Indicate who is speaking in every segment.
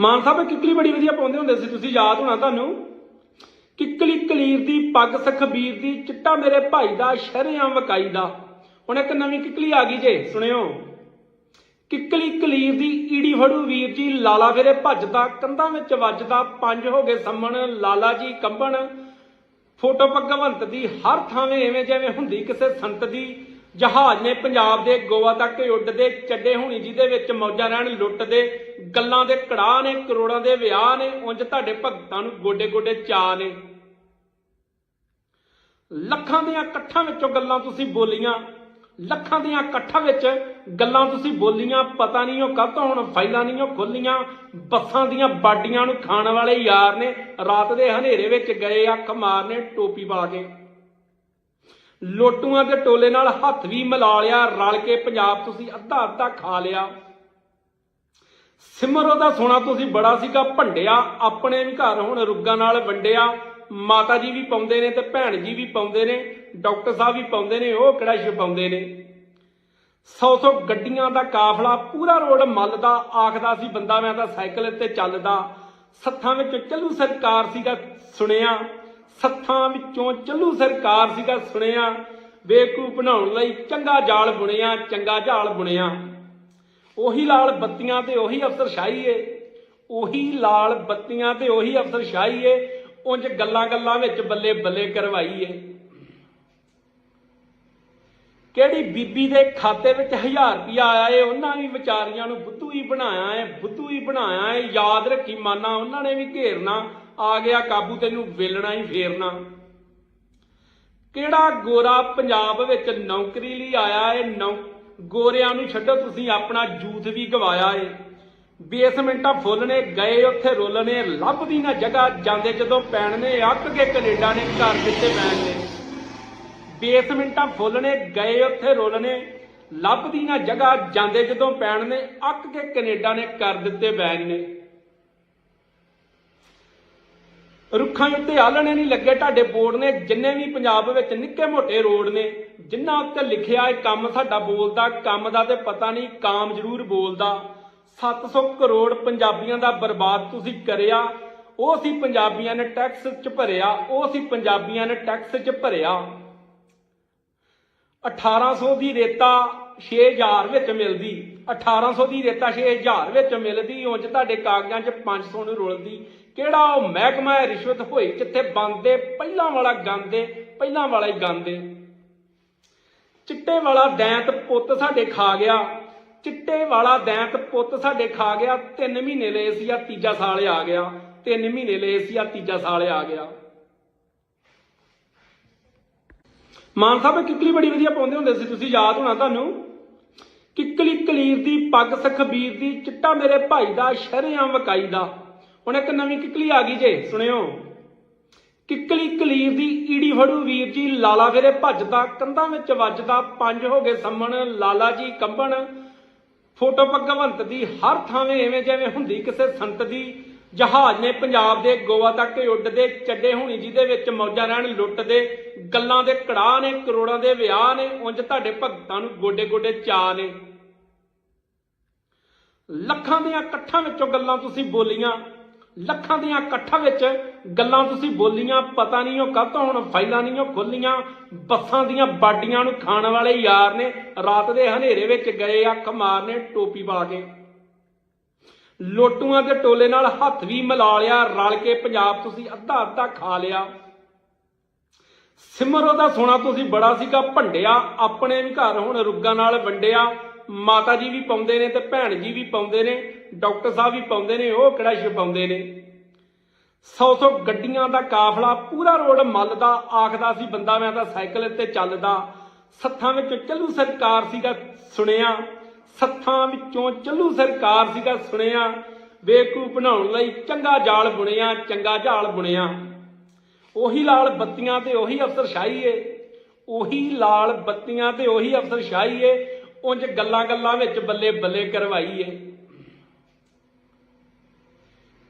Speaker 1: ਮਾਨ ਸਾਹਿਬ ਕਿੱਕਲੀ ਬੜੀ ਵਧੀਆ ਪਾਉਂਦੇ ਹੁੰਦੇ ਸੀ, ਤੁਸੀਂ ਯਾਦ ਹੋਣਾ ਤੁਹਾਨੂੰ? ਕਿੱਕਲੀ ਕਲੀਰ ਦੀ, ਪੱਗ ਸਖਬੀਰ ਦੀ, ਚਿੱਟਾ ਮੇਰੇ ਭਾਈ ਦਾ ਸ਼ਰਿਆਂ ਵਕਾਈ ਦਾ। ਹੁਣ ਇੱਕ ਨਵੀਂ ਕਿੱਕਲੀ ਆ ਗਈ ਜੇ, ਸੁਣਿਓ। ਕਿੱਕਲੀ ਕਲੀਰ ਦੀ ਈੜੀ ਫੜੂ ਵੀਰ ਜੀ, ਲਾਲਾ ਫੇਰੇ ਭੱਜਦਾ, ਕੰਧਾਂ ਵਿੱਚ ਵੱਜਦਾ, ਪੰਜ ਹੋ ਗਏ ਸੰਮਣ, ਲਾਲਾ ਜੀ ਕੰਬਣ। ਫੋਟੋ ਭਗਵੰਤ ਦੀ ਹਰ ਥਾਵੇਂ ਐਵੇਂ ਜਿਵੇਂ ਹੁੰਦੀ, ਕਿਸੇ ਸੰਤ ਦੀ ਜਹਾਜ਼ ਨੇ ਪੰਜਾਬ ਦੇ ਗੋਆ ਤੱਕ ਉੱਡਦੇ ਚੱਡੇ ਹੋਣੀ ਜਿਹਦੇ ਵਿੱਚ ਮੌਜਾਂ ਰਹਿਣ ਲੁੱਟਦੇ ਗੱਲਾਂ ਦੇ ਕੜਾਹ ਨੇ, ਕਰੋੜਾਂ ਦੇ ਵਿਆਹ ਨੇ, ਉਂਝ ਤੁਹਾਡੇ ਭਗਤਾਂ ਨੂੰ ਗੋਡੇ ਗੋਡੇ ਚਾਹ ਨੇ। ਲੱਖਾਂ ਦੀਆਂ ਇਕੱਠਾਂ ਵਿੱਚੋਂ ਗੱਲਾਂ ਤੁਸੀਂ ਬੋਲੀਆਂ, ਲੱਖਾਂ ਦੀਆਂ ਇਕੱਠਾਂ ਵਿੱਚ ਗੱਲਾਂ ਤੁਸੀਂ ਬੋਲੀਆਂ, ਪਤਾ ਨਹੀਂ ਉਹ ਕਾਹਤੋਂ ਹੁਣ ਫਾਈਲਾਂ ਨਹੀਂ ਉਹ ਖੋਲੀਆਂ, ਬੱਸਾਂ ਦੀਆਂ ਬਾਡੀਆਂ ਨੂੰ ਖਾਣ ਵਾਲੇ ਯਾਰ ਨੇ, ਰਾਤ ਦੇ ਹਨੇਰੇ ਵਿੱਚ ਗਏ ਅੱਖ ਮਾਰਨੇ, ਟੋਪੀ ਪਾ ਕੇ। ਲੋਟੂਆਂ ਦੇ ਟੋਲੇ ਨਾਲ ਹੱਥ ਵੀ ਮਿਲਾ ਲਿਆ, ਰਲ ਕੇ ਪੰਜਾਬ ਤੁਸੀਂ ਅੱਧਾ ਅੱਧਾ ਖਾ ਲਿਆ। ਸਿਮਰੋ ਦਾ ਸੋਨਾ ਤੁਸੀਂ ਬੜਾ ਸੀਗਾ ਭੰਡਿਆ, ਆਪਣੇ ਵੀ ਘਰ ਹੁਣ ਰੁੱਗਾਂ ਨਾਲ ਵੰਡਿਆ। ਮਾਤਾ ਜੀ ਵੀ ਪਾਉਂਦੇ ਨੇ ਤੇ ਭੈਣ ਜੀ ਵੀ ਪਾਉਂਦੇ ਨੇ, ਡਾਕਟਰ ਸਾਹਿਬ ਵੀ ਪਾਉਂਦੇ ਨੇ, ਉਹ ਕਿਹੜਾ ਛਪਾਉਂਦੇ ਨੇ। ਸੌ ਸੌ ਗੱਡੀਆਂ ਦਾ ਕਾਫਲਾ, ਪੂਰਾ ਰੋਡ ਮੱਲਦਾ, ਆਖਦਾ ਸੀ ਬੰਦਾ ਮੈਂ ਤਾਂ ਸਾਈਕਲ ਤੇ ਚੱਲਦਾ। ਸੱਥਾਂ ਵਿੱਚ ਚੱਲੂ ਸਰਕਾਰ ਸੀਗਾ ਸੁਣਿਆ। ਸੱਥਾਂ ਵਿੱਚੋਂ ਚੱਲੂ ਸਰਕਾਰ ਸੀਗਾ ਸੁਣਿਆ ਬੇਕੂਫ ਬਣਾਉਣ ਲਈ ਚੰਗਾ ਜਾਲ ਬੁਣਿਆ, ਚੰਗਾ ਜਾਲ ਬੁਣਿਆ। ਉਹੀ ਲਾਲ ਬੱਤੀਆਂ ਤੇ ਉਹੀ ਅਫਸਰਸ਼ਾਹੀ ਏ। ਉਹੀ ਲਾਲ ਬੱਤੀਆਂ ਤੇ ਉਹੀ ਅਫਸਰਸ਼ਾਹੀ ਏ। ਉਂਝ ਗੱਲਾਂ ਗੱਲਾਂ ਵਿੱਚ ਬੱਲੇ ਬੱਲੇ ਕਰਵਾਈ ਏ। ਕਿਹੜੀ ਬੀਬੀ ਦੇ ਖਾਤੇ ਵਿੱਚ 1000 ਰੁਪਿਆ ਆਇਆ ਏ, ਉਹਨਾਂ ਵੀ ਵਿਚਾਰੀਆਂ ਨੂੰ ਬੁੱਧੂ ਹੀ ਬਣਾਇਆ ਏ, ਬੁੱਧੂ ਹੀ ਬਣਾਇਆ ਏ। ਯਾਦ ਰੱਖੀ ਮਾਨਾ, ਉਹਨਾਂ ਨੇ ਵੀ ਘੇਰਨਾ। ਆ ਗਿਆ ਕਾਬੂ, ਤੈਨੂੰ ਵੇਲਣਾ ਹੀ ਫੇਰਨਾ। ਕਿਹੜਾ ਗੋਰਾ ਪੰਜਾਬ ਵਿੱਚ ਨੌਕਰੀ ਲਈ ਆਇਆ ਏ? ਗੋਰਿਆਂ ਨੂੰ ਛੱਡੋ, ਤੁਸੀਂ ਆਪਣਾ ਜੂਥ ਵੀ ਗਵਾਇਆ ਏ। ਬੇਸਮੈਂਟਾਂ ਫੁੱਲ ਗਏ ਉੱਥੇ ਰੁੱਲ ਲੱਭਦੀ ਨਾ ਜਗ੍ਹਾ, ਜਾਂਦੇ ਜਦੋਂ ਪੈਣ ਨੇ ਅੱਕ ਕੇ ਕੈਨੇਡਾ ਨੇ ਘਰ ਦਿੱਤੇ ਪੈਣ ਨੇ। ਬੇਸਮੈਂਟਾਂ ਫੁੱਲ ਨੇ ਗਏ ਉੱਥੇ ਰੁੱਲ ਲੱਭਦੀ ਨਾ ਜਗ੍ਹਾ, ਜਾਂਦੇ ਜਦੋਂ ਪੈਣ ਨੇ ਅੱਕ ਕੇ ਕੈਨੇਡਾ ਨੇ ਕਰ ਦਿੱਤੇ ਬੈਨ ਨੇ। ਰੁੱਖਾਂ ਉੱਤੇ ਆਲਣੇ ਨਹੀਂ ਲੱਗੇ, ਤੁਹਾਡੇ ਬੋਰਡ ਨੇ ਜਿੰਨੇ ਵੀ ਪੰਜਾਬ ਵਿੱਚ ਨਿੱਕੇ ਮੋਟੇ ਰੋਡ ਨੇ ਜਿਨ੍ਹਾਂ ਉੱਤੇ ਲਿਖਿਆ ਹੈ ਕੰਮ ਸਾਡਾ ਬੋਲਦਾ, ਕੰਮ ਦਾ ਤੇ ਪਤਾ ਨਹੀਂ, ਕਾਮ ਜ਼ਰੂਰ ਬੋਲਦਾ। 700 ਕਰੋੜ ਪੰਜਾਬੀਆਂ ਦਾ ਬਰਬਾਦ ਤੁਸੀਂ ਕਰਿਆ, ਉਹ ਸੀ ਪੰਜਾਬੀਆਂ ਨੇ ਟੈਕਸ ਚ ਭਰਿਆ, ਉਹ ਸੀ ਪੰਜਾਬੀਆਂ ਨੇ ਟੈਕਸ ਚ ਭਰਿਆ। 1800 ਦੀ ਰੇਤਾ 6000 ਵਿੱਚ ਮਿਲਦੀ 1800 ਦੀ ਰੇਤਾ 6000 ਵਿੱਚ ਮਿਲਦੀ, ਉਂਝ ਤੁਹਾਡੇ ਕਾਗਜ਼ਾਂ 'ਚ 500 ਨੂੰ ਰੁਲਦੀ। ਕਿਹੜਾ ਉਹ ਮਹਿਕਮਾ ਹੈ ਰਿਸ਼ਵਤ ਹੋਈ ਕਿੱਥੇ ਬੰਦੇ ਪਹਿਲਾਂ ਵਾਲਾ ਗਾਂਦੇ, ਪਹਿਲਾਂ ਵਾਲਾ ਹੀ ਗਾਂਦੇ। ਚਿੱਟੇ ਵਾਲਾ ਦੈਂਤ ਪੁੱਤ ਸਾਡੇ ਖਾ ਗਿਆ, ਚਿੱਟੇ ਵਾਲਾ ਦੈਂਤ ਪੁੱਤ ਸਾਡੇ ਖਾ ਗਿਆ 3 ਮਹੀਨੇ ਲਏ ਸੀ, ਆ ਤੀਜਾ ਸਾਲ ਆ ਗਿਆ 3 ਮਹੀਨੇ ਲਏ ਸੀ, ਆ ਤੀਜਾ ਸਾਲ ਆ ਗਿਆ। ਮਾਨ ਸਾਹਿਬ ਕਿੱਕਲੀ ਬੜੀ ਵਧੀਆ ਪਾਉਂਦੇ ਹੁੰਦੇ ਸੀ, ਤੁਸੀਂ ਯਾਦ ਹੋਣਾ ਤੁਹਾਨੂੰ? ਕਿੱਕਲੀ ਕਲੀਰ ਦੀ, ਪੱਗ ਸਖਬੀਰ ਦੀ, ਚਿੱਟਾ ਮੇਰੇ ਭਾਈ ਦਾ ਸ਼ਰਿਆਂ ਵਕਾਈ ਦਾ। ਹੁਣ ਇੱਕ ਨਵੀਂ ਕਿੱਕਲੀ ਆ ਗਈ ਜੇ, ਸੁਣਿਓ। ਕਿੱਕਲੀ ਕਲੀਰ ਦੀ ਈੜੀ ਫੜੂ ਵੀਰ ਜੀ, ਲਾਲਾ ਫੇਰੇ ਭੱਜਦਾ, ਕੰਧਾਂ ਵਿੱਚ ਵੱਜਦਾ, ਪੰਜ ਹੋ ਗਏ ਸੰਮਣ, ਲਾਲਾ ਜੀ ਕੰਬਣ। ਫੋਟੋ ਭਗਵੰਤ ਦੀ ਹਰ ਥਾਵੇਂ ਐਵੇਂ ਜਿਵੇਂ ਹੁੰਦੀ ਕਿਸੇ ਸੰਤ ਦੀ। ਜਹਾਜ਼ ਨੇ ਪੰਜਾਬ ਦੇ, ਗੋਆ ਤੱਕ ਉੱਡਦੇ, ਚੱਡੇ ਹੋਣੀ ਜਿਹਦੇ ਵਿੱਚ ਮੌਜਾਂ ਰਹਿਣ, ਲੁੱਟਦੇ। ਗੱਲਾਂ ਦੇ ਕੜਾਹ ਨੇ, ਕਰੋੜਾਂ ਦੇ ਵਿਆਹ ਨੇ, ਉਂਝ ਤੁਹਾਡੇ ਭਗਤਾਂ ਨੂੰ ਗੋਡੇ ਗੋਡੇ ਚਾਹ ਨੇ। ਲੱਖਾਂ ਦੀਆਂ ਇਕੱਠਾਂ ਵਿੱਚੋਂ ਗੱਲਾਂ ਤੁਸੀਂ ਬੋਲੀਆਂ। ਲੱਖਾਂ ਦੀਆਂ ਇਕੱਠਾਂ ਵਿੱਚ ਗੱਲਾਂ ਤੁਸੀਂ ਬੋਲੀਆਂ, ਪਤਾ ਨਹੀਂ ਉਹ ਕਾਹਤੋਂ ਹੁਣ ਫਾਈਲਾਂ ਨਹੀਂ ਉਹ ਖੋਲੀਆਂ, ਬੱਸਾਂ ਦੀਆਂ ਬਾਡੀਆਂ ਨੂੰ ਖਾਣ ਵਾਲੇ ਯਾਰ ਨੇ, ਰਾਤ ਦੇ ਹਨੇਰੇ ਵਿੱਚ ਗਏ, ਅੱਖ ਮਾਰਨੇ, ਟੋਪੀ ਪਾ ਕੇ। ਲੋਟੂਆਂ ਦੇ ਟੋਲੇ ਨਾਲ ਹੱਥ ਵੀ ਮਿਲਾ ਲਿਆ, ਰਲ ਕੇ ਪੰਜਾਬ ਤੁਸੀਂ ਅੱਧਾ ਅੱਧਾ ਖਾ ਲਿਆ। ਸਿਮਰੋ ਦਾ ਸੋਨਾ ਤੁਸੀਂ ਬੜਾ ਸੀਗਾ, ਭੰਡਿਆ, ਆਪਣੇ ਵੀ ਘਰ ਹੁਣ ਰੁੱਗਾਂ ਨਾਲ ਵੰਡਿਆ। ਮਾਤਾ ਜੀ ਵੀ ਪਾਉਂਦੇ ਨੇ ਤੇ ਭੈਣ ਜੀ ਵੀ ਪਾਉਂਦੇ ਨੇ, ਡਾਕਟਰ ਸਾਹਿਬ ਵੀ ਪਾਉਂਦੇ ਨੇ, ਉਹ ਕਿਹੜਾ ਛਪਾਉਂਦੇ ਨੇ। ਸੌ ਸੌ ਗੱਡੀਆਂ ਦਾ ਕਾਫਲਾ, ਪੂਰਾ ਰੋਡ ਮੱਲਦਾ, ਆਖਦਾ ਸੀ ਬੰਦਾ ਮੈਂ ਤਾਂ ਸਾਈਕਲ ਤੇ ਚੱਲਦਾ। ਸੱਥਾਂ ਵਿੱਚ ਚੱਲੂ ਸਰਕਾਰ ਸੀਗਾ ਸੁਣਿਆ, ਸੱਥਾਂ ਵਿੱਚੋਂ ਚੱਲੂ ਸਰਕਾਰ ਸੀਗਾ ਸੁਣਿਆ। ਬੇਕੂਫ ਬਣਾਉਣ ਲਈ ਚੰਗਾ ਜਾਲ ਬੁਣਿਆ, ਚੰਗਾ ਜਾਲ ਬੁਣਿਆ। ਉਹੀ ਲਾਲ ਬੱਤੀਆਂ ਤੇ ਉਹੀ ਅਫਸਰਸ਼ਾਹੀ ਏ। ਉਹੀ ਲਾਲ ਬੱਤੀਆਂ ਤੇ ਉਹੀ ਅਫਸਰਸ਼ਾਹੀ ਏ। ਉਂਝ ਗੱਲਾਂ ਗੱਲਾਂ ਵਿੱਚ ਬੱਲੇ ਬੱਲੇ ਕਰਵਾਈ ਏ।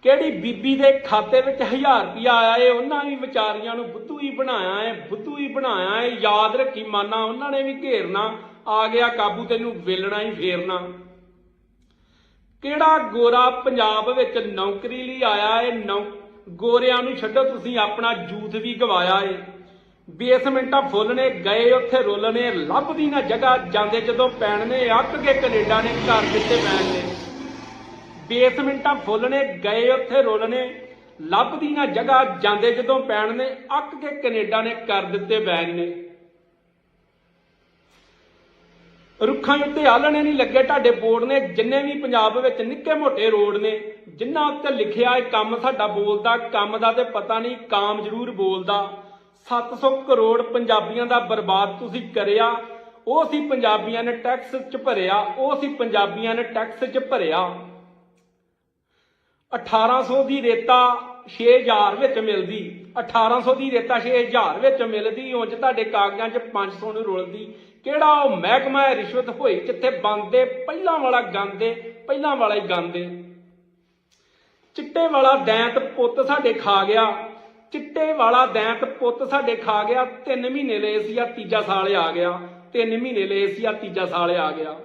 Speaker 1: ਕਿਹੜੀ ਬੀਬੀ ਦੇ ਖਾਤੇ ਵਿੱਚ 1000 ਰੁਪਿਆ ਆਇਆ ਏ, ਉਹਨਾਂ ਵੀ ਵਿਚਾਰੀਆਂ ਨੂੰ ਬੁੱਧੂ ਹੀ ਬਣਾਇਆ ਏ, ਬੁੱਧੂ ਹੀ ਬਣਾਇਆ ਏ। ਯਾਦ ਰੱਖੀ ਮਾਨਾ, ਉਹਨਾਂ ਨੇ ਵੀ ਘੇਰਨਾ। ਆ ਗਿਆ ਕਾਬੂ ਤੈਨੂੰ ਵੇਲਣਾ ਹੀ ਫੇਰਨਾ। ਕਿਹੜਾ ਗੋਰਾ ਪੰਜਾਬ ਵਿੱਚ ਨੌਕਰੀ ਲਈ ਆਇਆ ਏ? ਗੋਰਿਆਂ ਨੂੰ ਛੱਡੋ, ਤੁਸੀਂ ਆਪਣਾ ਜੂਥ ਵੀ ਗਵਾਇਆ ਏ। ਬੇਸਮੈਂਟਾਂ ਫੁੱਲ ਨੇ ਗਏ ਉੱਥੇ ਰੁੱਲ ਲੱਭਦੀ ਨਾ ਜਗ੍ਹਾ, ਜਾਂਦੇ ਜਦੋਂ ਪੈਣ ਨੇ ਅੱਕ ਕੇ ਕੈਨੇਡਾ ਨੇ ਘਰ ਦਿੱਤੇ ਪੈਣ ਨੇ। ਬੇਸਮੈਂਟਾਂ ਫੁੱਲ ਨੇ ਗਏ ਉੱਥੇ ਰੁੱਲ ਲੱਭਦੀ ਨਾ ਜਗ੍ਹਾ, ਜਾਂਦੇ ਜਦੋਂ ਪੈਣ ਨੇ ਅੱਕ ਕੇ ਕੈਨੇਡਾ ਨੇ ਕਰ ਦਿੱਤੇ ਬੈਨ ਨੇ। ਰੁੱਖਾਂ ਉੱਤੇ ਆਲਣੇ ਨਹੀਂ ਲੱਗੇ ਤੁਹਾਡੇ ਬੋਰਡ ਨੇ, ਜਿੰਨੇ ਵੀ ਪੰਜਾਬ ਵਿੱਚ ਨਿੱਕੇ ਮੋਟੇ ਰੋਡ ਨੇ ਜਿਨ੍ਹਾਂ ਉੱਤੇ ਲਿਖਿਆ ਹੈ ਕੰਮ ਸਾਡਾ ਬੋਲਦਾ, ਕੰਮ ਦਾ ਤੇ ਪਤਾ ਨਹੀਂ, ਕਾਮ ਜ਼ਰੂਰ ਬੋਲਦਾ। 700 ਕਰੋੜ ਪੰਜਾਬੀਆਂ ਦਾ ਬਰਬਾਦ ਤੁਸੀਂ ਕਰਿਆ, ਉਹ ਸੀ ਪੰਜਾਬੀਆਂ ਨੇ ਟੈਕਸ ਚ ਭਰਿਆ, ਉਹ ਸੀ ਪੰਜਾਬੀਆਂ ਨੇ ਟੈਕਸ ਚ ਭਰਿਆ। 1800 ਦੀ ਰੇਤਾ 6000 ਵਿੱਚ ਮਿਲਦੀ 1800 ਦੀ ਰੇਤਾ 6000 ਵਿੱਚ ਮਿਲਦੀ ਉਂਝ ਤੁਹਾਡੇ ਕਾਗਜ਼ਾਂ 'ਚ 500 ਨੂੰ ਰੁਲਦੀ। ਕਿਹੜਾ ਉਹ ਮਹਿਕਮਾ ਹੈ ਰਿਸ਼ਵਤ ਹੋਈ ਕਿੱਥੇ ਬੰਦੇ ਪਹਿਲਾਂ ਵਾਲਾ ਗਾਂਦੇ, ਪਹਿਲਾਂ ਵਾਲਾ ਹੀ ਗਾਂਦੇ। ਚਿੱਟੇ ਵਾਲਾ ਦੈਂਤ ਪੁੱਤ ਸਾਡੇ ਖਾ ਗਿਆ। ਚਿੱਟੇ ਵਾਲਾ ਦੈਂਤ ਪੁੱਤ ਸਾਡੇ ਖਾ ਗਿਆ 3 ਮਹੀਨੇ ਲਏ ਸੀ ਆ ਤੀਜਾ ਸਾਲ ਆ ਗਿਆ। 3 ਮਹੀਨੇ ਲਏ ਸੀ ਆ ਤੀਜਾ ਸਾਲ ਆ ਗਿਆ।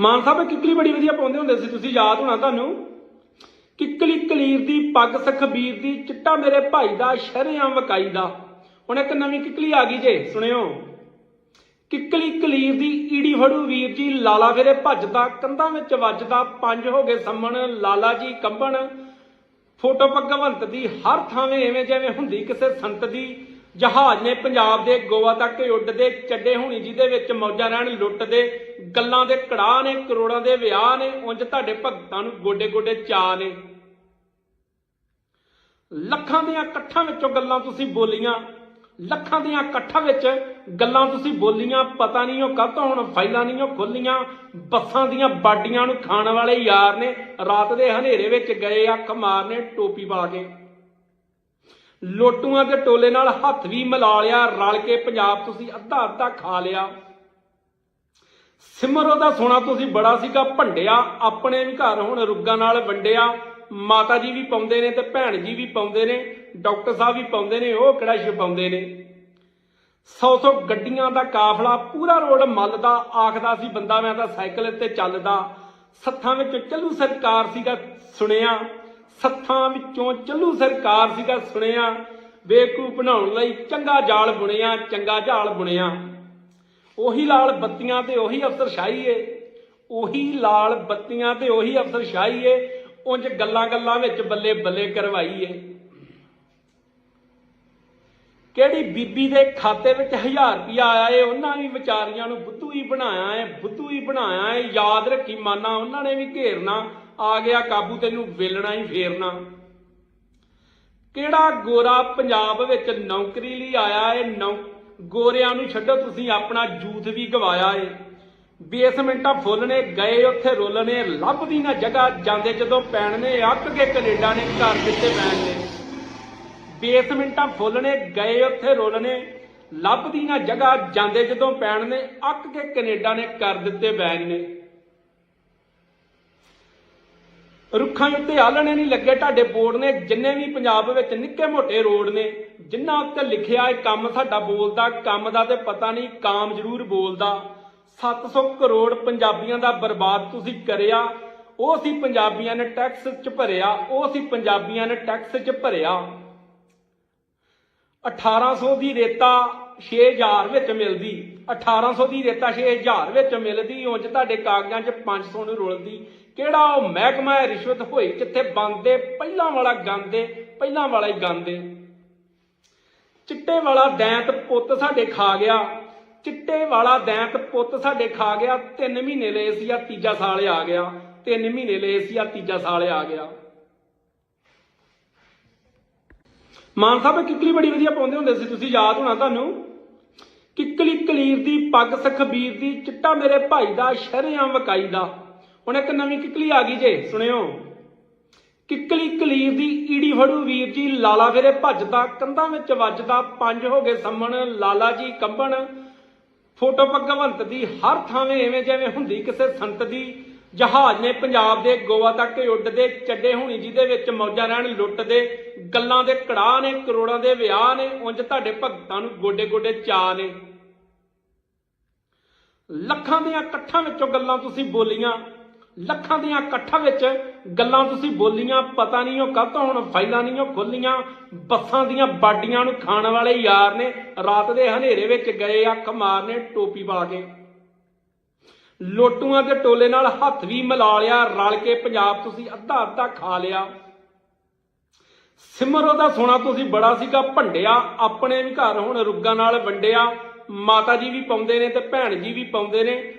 Speaker 1: ਮਾਨ ਸਾਹਿਬ ਕਿੱਕਲੀ ਬੜੀ ਵਧੀਆ ਪਾਉਂਦੇ ਹੁੰਦੇ ਸੀ, ਤੁਸੀਂ ਯਾਦ ਹੋਣਾ ਤੁਹਾਨੂੰ? ਕਿੱਕਲੀ ਕਲੀਰ ਦੀ, ਪੱਗ ਸਖਬੀਰ ਦੀ, ਚਿੱਟਾ ਮੇਰੇ ਭਾਈ ਦਾ, ਸ਼ਰੇਆਮ ਵਕਾਈ ਦਾ। ਹੁਣ ਇੱਕ ਨਵੀਂ ਕਿੱਕਲੀ ਆ ਗਈ ਜੇ, ਸੁਣਿਓ। ਕਿੱਕਲੀ ਕਲੀਰ ਦੀ, ਈੜੀ ਫੜੂ ਵੀਰ ਜੀ, ਲਾਲਾ ਫੇਰੇ ਭੱਜਦਾ, ਕੰਧਾਂ ਵਿੱਚ ਵੱਜਦਾ, ਪੰਜ ਹੋ ਗਏ ਸੰਮਣ, ਲਾਲਾ ਜੀ ਕੰਬਣ। ਫੋਟੋ ਭਗਵੰਤ ਦੀ ਹਰ ਥਾਵੇਂ ਐਵੇਂ ਜਿਵੇਂ ਹੁੰਦੀ ਕਿਸੇ ਸੰਤ ਦੀ। ਜਹਾਜ਼ ਨੇ ਪੰਜਾਬ ਦੇ, ਗੋਆ ਤੱਕ ਉੱਡਦੇ ਚੱਡੇ ਹੋਣੀ ਜਿਹਦੇ ਵਿੱਚ ਮੌਜਾਂ ਰਹਿਣ ਲੁੱਟਦੇ ਗੱਲਾਂ ਦੇ ਕੜਾਹ ਨੇ, ਕਰੋੜਾਂ ਦੇ ਵਿਆਹ ਨੇ, ਉਂਝ ਤੁਹਾਡੇ ਭਗਤਾਂ ਨੂੰ ਗੋਡੇ ਗੋਡੇ ਚਾਹ ਨੇ। ਲੱਖਾਂ ਦੀਆਂ ਇਕੱਠਾਂ ਵਿੱਚੋਂ ਗੱਲਾਂ ਤੁਸੀਂ ਬੋਲੀਆਂ, ਲੱਖਾਂ ਦੀਆਂ ਇਕੱਠਾਂ ਵਿੱਚ ਗੱਲਾਂ ਤੁਸੀਂ ਬੋਲੀਆਂ, ਪਤਾ ਨਹੀਂ ਉਹ ਕਾਹਤੋਂ ਹੁਣ ਫਾਈਲਾਂ ਨਹੀਂ ਉਹ ਖੁੱਲੀਆਂ, ਬੱਸਾਂ ਦੀਆਂ ਬਾਡੀਆਂ ਨੂੰ ਖਾਣ ਵਾਲੇ ਯਾਰ ਨੇ, ਰਾਤ ਦੇ ਹਨੇਰੇ ਵਿੱਚ ਗਏ, ਅੱਖ ਮਾਰਨੇ, ਟੋਪੀ ਪਾ ਕੇ। ਲੋਟੂਆਂ ਦੇ ਟੋਲੇ ਨਾਲ ਹੱਥ ਵੀ ਮਿਲਾ ਲਿਆ, ਰਲ ਕੇ ਪੰਜਾਬ ਤੁਸੀਂ ਅੱਧਾ ਅੱਧਾ ਖਾ ਲਿਆ। ਸਿਮਰੋ ਦਾ ਸੋਨਾ ਤੁਸੀਂ ਬੜਾ ਸੀਗਾ ਭੰਡਿਆ, ਆਪਣੇ ਵੀ ਘਰ ਹੁਣ ਰੁੱਗਾਂ ਨਾਲ ਵੰਡਿਆ। ਮਾਤਾ ਜੀ ਵੀ ਪਾਉਂਦੇ ਨੇ ਤੇ ਭੈਣ ਜੀ ਵੀ ਪਾਉਂਦੇ ਨੇ, ਡਾਕਟਰ ਸਾਹਿਬ ਵੀ ਪਾਉਂਦੇ ਨੇ, ਉਹ ਕਿਹੜਾ ਛਪਾਉਂਦੇ ਨੇ। 100-100 ਗੱਡੀਆਂ ਦਾ ਕਾਫਲਾ, ਪੂਰਾ ਰੋਡ ਮੱਲਦਾ ਆਖਦਾ ਸੀ ਬੰਦਾ, ਮੈਂ ਤਾਂ ਸਾਈਕਲ ਤੇ ਚੱਲਦਾ। ਸੱਥਾਂ ਵਿੱਚ ਚੱਲੂ ਸਰਕਾਰ ਸੀਗਾ ਸੁਣਿਆ। ਸੱਥਾਂ ਵਿੱਚੋਂ ਚੱਲੂ ਸਰਕਾਰ ਸੀਗਾ ਸੁਣਿਆ। ਬੇਕੂਫ ਬਣਾਉਣ ਲਈ ਚੰਗਾ ਜਾਲ ਬੁਣਿਆ, ਚੰਗਾ ਜਾਲ ਬੁਣਿਆ। ਉਹੀ ਲਾਲ ਬੱਤੀਆਂ ਤੇ ਉਹੀ ਅਫਸਰਸ਼ਾਹੀ ਏ। ਉਹੀ ਲਾਲ ਬੱਤੀਆਂ ਤੇ ਉਹੀ ਅਫਸਰਸ਼ਾਹੀ ਏ। ਉਂਝ ਗੱਲਾਂ ਗੱਲਾਂ ਵਿੱਚ ਬੱਲੇ ਬੱਲੇ ਕਰਵਾਈ ਏ। ਕਿਹੜੀ ਬੀਬੀ ਦੇ ਖਾਤੇ ਵਿੱਚ 1000 ਰੁਪਿਆ ਆਇਆ ਏ, ਉਹਨਾਂ ਵੀ ਵਿਚਾਰੀਆਂ ਨੂੰ ਬੁੱਧੂ ਹੀ ਬਣਾਇਆ ਏ, ਬੁੱਧੂ ਹੀ ਬਣਾਇਆ ਏ, ਯਾਦ ਰੱਖੀ ਮਾਨਾ, ਉਹਨਾਂ ਨੇ ਵੀ ਘੇਰਨਾ, ਆ ਗਿਆ ਕਾਬੂ ਤੈਨੂੰ ਵੇਲਣਾ ਹੀ ਫੇਰਨਾ। ਕਿਹੜਾ ਗੋਰਾ ਪੰਜਾਬ ਵਿੱਚ ਨੌਕਰੀ ਲਈ ਆਇਆ ਏ, ਨੌ, ਗੋਰਿਆਂ ਨੂੰ ਛੱਡੋ, ਤੁਸੀਂ ਆਪਣਾ ਜੂਥ ਵੀ ਗਵਾਇਆ ਏ। ਬੇਸਮੈਂਟਾਂ ਫੁੱਲ ਨੇ ਗਏ ਉੱਥੇ ਰੁੱਲ ਲੱਭਦੀ ਨਾ ਜਗ੍ਹਾ, ਜਾਂਦੇ ਜਦੋਂ ਪੈਣ ਨੇ, ਅੱਕ ਕੇ ਕੈਨੇਡਾ ਨੇ ਘਰ ਦਿੱਤੇ ਪੈਣ ਨੇ। ਬੇਸਮੈਂਟਾਂ ਫੁੱਲ ਗਏ ਉੱਥੇ ਰੁੱਲ ਨੇ ਲੱਭਦੀ ਨਾ ਜਗ੍ਹਾ, ਜਾਂਦੇ ਜਦੋਂ ਪੈਣ ਨੇ, ਅੱਕ ਕੇ ਕੈਨੇਡਾ ਨੇ ਕਰ ਦਿੱਤੇ ਬੈਨ ਨੇ। ਰੁੱਖਾਂ ਉੱਤੇ ਆਲਣੇ ਨਹੀਂ ਲੱਗੇ ਤੁਹਾਡੇ ਬੋਰਡ ਨੇ, ਜਿੰਨੇ ਵੀ ਪੰਜਾਬ ਵਿੱਚ ਨਿੱਕੇ ਮੋਟੇ ਰੋਡ ਨੇ ਜਿਨ੍ਹਾਂ ਉੱਤੇ ਲਿਖਿਆ ਹੈ ਕੰਮ ਸਾਡਾ ਬੋਲਦਾ, ਕੰਮ ਦਾ ਤੇ ਪਤਾ ਨਹੀਂ, ਕਾਮ ਜ਼ਰੂਰ ਬੋਲਦਾ। 700 ਕਰੋੜ ਪੰਜਾਬੀਆਂ ਦਾ ਬਰਬਾਦ ਤੁਸੀਂ ਕਰਿਆ, ਉਹ ਸੀ ਪੰਜਾਬੀਆਂ ਨੇ ਟੈਕਸ ਚ ਭਰਿਆ, ਉਹ ਸੀ ਪੰਜਾਬੀਆਂ ਨੇ ਟੈਕਸ ਚ ਭਰਿਆ। 1800 ਦੀ ਰੇਤਾ 6000 ਵਿੱਚ ਮਿਲਦੀ। 1800 ਦੀ ਰੇਤਾ 6000 ਵਿੱਚ ਮਿਲਦੀ। ਉਂਝ ਤੁਹਾਡੇ ਕਾਗਜ਼ਾਂ 'ਚ 500 ਨੂੰ ਰੁਲਦੀ। ਕਿਹੜਾ ਉਹ ਮਹਿਕਮਾ ਹੈ ਰਿਸ਼ਵਤ ਹੋਈ ਕਿੱਥੇ ਬੰਦੇ ਪਹਿਲਾਂ ਵਾਲਾ ਗਾਂਦੇ, ਪਹਿਲਾਂ ਵਾਲਾ ਹੀ ਗਾਂਦੇ। ਚਿੱਟੇ ਵਾਲਾ ਦੈਂਤ ਪੁੱਤ ਸਾਡੇ ਖਾ ਗਿਆ। ਚਿੱਟੇ ਵਾਲਾ ਦੈਂਤ ਪੁੱਤ ਸਾਡੇ ਖਾ ਗਿਆ। 3 ਮਹੀਨੇ ਲਏ ਸੀ ਆ ਤੀਜਾ ਸਾਲ ਆ ਗਿਆ। 3 ਮਹੀਨੇ ਲਏ ਸੀ ਆ ਤੀਜਾ ਸਾਲ ਆ ਗਿਆ। ਮਾਨ ਸਾਹਿਬ ਕਿੱਕਲੀ ਬੜੀ ਵਧੀਆ ਪਾਉਂਦੇ ਹੁੰਦੇ ਸੀ, ਤੁਸੀਂ ਯਾਦ ਹੋਣਾ ਤੁਹਾਨੂੰ? ਕਿੱਕਲੀ ਕਲੀਰ ਦੀ, ਪੱਗ ਸਖਬੀਰ ਦੀ, ਚਿੱਟਾ ਮੇਰੇ ਭਾਈ ਦਾ, ਸ਼ਰੇਆਮ ਵਕਾਈ ਦਾ। ਹੁਣ ਇੱਕ ਨਵੀਂ ਕਿੱਕਲੀ ਆ ਗਈ ਜੇ, ਸੁਣਿਓ। ਕਿੱਕਲੀ ਕਲੀਰ ਦੀ, ਈੜੀ ਫੜੂ ਵੀਰ ਜੀ, ਲਾਲਾ ਫੇਰੇ ਭੱਜਦਾ, ਕੰਧਾਂ ਵਿੱਚ ਵੱਜਦਾ, ਪੰਜ ਹੋ ਗਏ ਸੰਮਣ, ਲਾਲਾ ਜੀ ਕੰਬਣ। ਫੋਟੋ ਭਗਵੰਤ ਦੀ, ਹਰ ਥਾਵੇਂ ਐਵੇਂ ਜਿਵੇਂ ਹੁੰਦੀ, ਕਿਸੇ ਸੰਤ ਦੀ। ਜਹਾਜ਼ ਨੇ ਪੰਜਾਬ ਦੇ ਗੋਆ ਤੱਕ ਉੱਡਦੇ ਚੱਡੇ ਹੋਣੀ, ਜਿਹਦੇ ਵਿੱਚ ਮੌਜਾਂ ਰਹਿਣ ਲੁੱਟਦੇ ਗੱਲਾਂ ਦੇ ਕੜਾਹ ਨੇ, ਕਰੋੜਾਂ ਦੇ ਵਿਆਹ ਨੇ, ਉਂਝ ਤੁਹਾਡੇ ਭਗਤਾਂ ਨੂੰ ਗੋਡੇ ਗੋਡੇ ਚਾਹ ਨੇ। ਲੱਖਾਂ ਦੀਆਂ ਇਕੱਠਾਂ ਵਿੱਚੋਂ ਗੱਲਾਂ ਤੁਸੀਂ ਬੋਲੀਆਂ, ਲੱਖਾਂ ਦੀਆਂ ਇਕੱਠਾਂ ਵਿੱਚ ਗੱਲਾਂ ਤੁਸੀਂ ਬੋਲੀਆਂ, ਪਤਾ ਨਹੀਂ ਉਹ ਕਦ ਹੁਣ ਫਾਈਲਾਂ ਨਹੀਂ ਉਹ ਖੁੱਲੀਆਂ, ਬੱਸਾਂ ਦੀਆਂ ਬਾਡੀਆਂ ਨੂੰ ਖਾਣ ਵਾਲੇ ਯਾਰ ਨੇ, ਰਾਤ ਦੇ ਹਨੇਰੇ ਵਿੱਚ ਗਏ, ਅੱਖ ਮਾਰਨੇ, ਟੋਪੀ ਪਾ ਕੇ। ਲੋਟੂਆਂ ਦੇ ਟੋਲੇ ਨਾਲ ਹੱਥ ਵੀ ਮਿਲਾ ਲਿਆ, ਰਲ ਕੇ ਪੰਜਾਬ ਤੁਸੀਂ ਅੱਧਾ ਅੱਧਾ ਖਾ ਲਿਆ। ਸਿਮਰੋ ਦਾ ਸੋਨਾ ਤੁਸੀਂ ਬੜਾ ਸੀਗਾ ਭੰਡਿਆ, ਆਪਣੇ ਵੀ ਘਰ ਹੁਣ ਰੁੱਗਾਂ ਨਾਲ ਵੰਡਿਆ। ਮਾਤਾ ਜੀ ਵੀ ਪਾਉਂਦੇ ਨੇ ਤੇ ਭੈਣ ਜੀ ਵੀ ਪਾਉਂਦੇ ਨੇ।